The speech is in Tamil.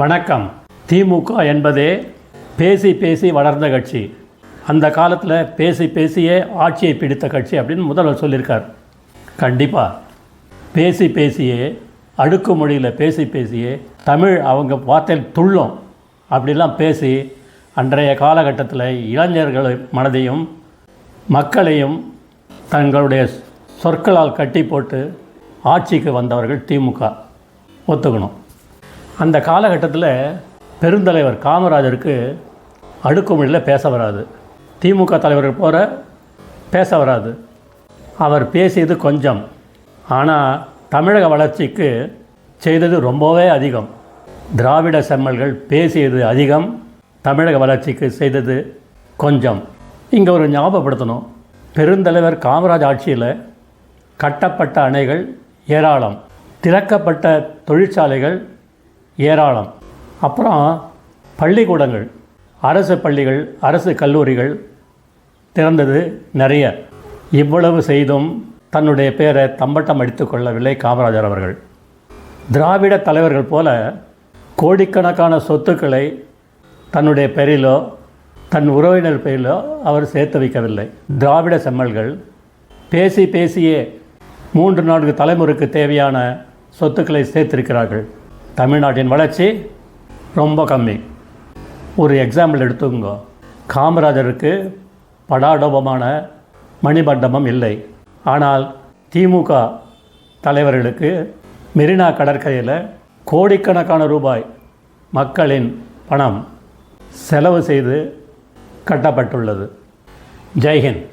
வணக்கம். திமுக என்பதே பேசி பேசி வளர்ந்த கட்சி. அந்த காலத்தில் பேசி பேசியே ஆட்சியை பிடித்த கட்சி அப்படின்னு முதல்வர் சொல்லியிருக்கார். கண்டிப்பாக பேசி பேசியே அடுக்கு மொழியில் பேசி பேசியே தமிழ் அவங்க வார்த்தையில் துள்ளும் அப்படிலாம் பேசி அன்றைய காலகட்டத்தில் இளைஞர்கள் மனதையும் மக்களையும் தங்களுடைய சொற்களால் கட்டி போட்டு ஆட்சிக்கு வந்தவர்கள் திமுக. ஒத்துக்கணும். அந்த காலகட்டத்தில் பெருந்தலைவர் காமராஜருக்கு அடுக்குமொழியில் பேச வராது. திமுக தலைவர்கள் போகிற பேச வராது. அவர் பேசியது கொஞ்சம். ஆனால் தமிழக வளர்ச்சிக்கு செய்தது ரொம்பவே அதிகம். திராவிட செம்மல்கள் பேசியது அதிகம். தமிழக வளர்ச்சிக்கு செய்தது கொஞ்சம். இங்கே ஒரு ஞாபகப்படுத்தணும். பெருந்தலைவர் காமராஜ் ஆட்சியில் கட்டப்பட்ட அணைகள் ஏராளம். திறக்கப்பட்ட தொழிற்சாலைகள் ஏராளம். அப்புறம் பள்ளிக்கூடங்கள் அரசு பள்ளிகள் அரசு கல்லூரிகள் திறந்தது நிறைய. இவ்வளவு செய்தும் தன்னுடைய பேரை தம்பட்டம் அடித்து கொள்ளவில்லை காமராஜர் அவர்கள். திராவிட தலைவர்கள் போல கோடிக்கணக்கான சொத்துக்களை தன்னுடைய பெயரிலோ தன் உறவினர் பெயரிலோ அவர் சேர்த்து வைக்கவில்லை. திராவிட செம்மல்கள் பேசி பேசியே மூன்று நான்கு தலைமுறைக்கு தேவையான சொத்துக்களை சேர்த்திருக்கிறார்கள். தமிழ்நாட்டின் வளர்ச்சி ரொம்ப கம்மி. ஒரு எக்ஸாம்பிள் எடுத்துக்கோங்க. காமராஜருக்கு படாடோபமான மணிமண்டபம் இல்லை. ஆனால் திமுக தலைவர்களுக்கு மெரினா கடற்கரையில் கோடிக்கணக்கான ரூபாய் மக்களின் பணம் செலவு செய்து கட்டப்பட்டுள்ளது. ஜெய்ஹிந்த்.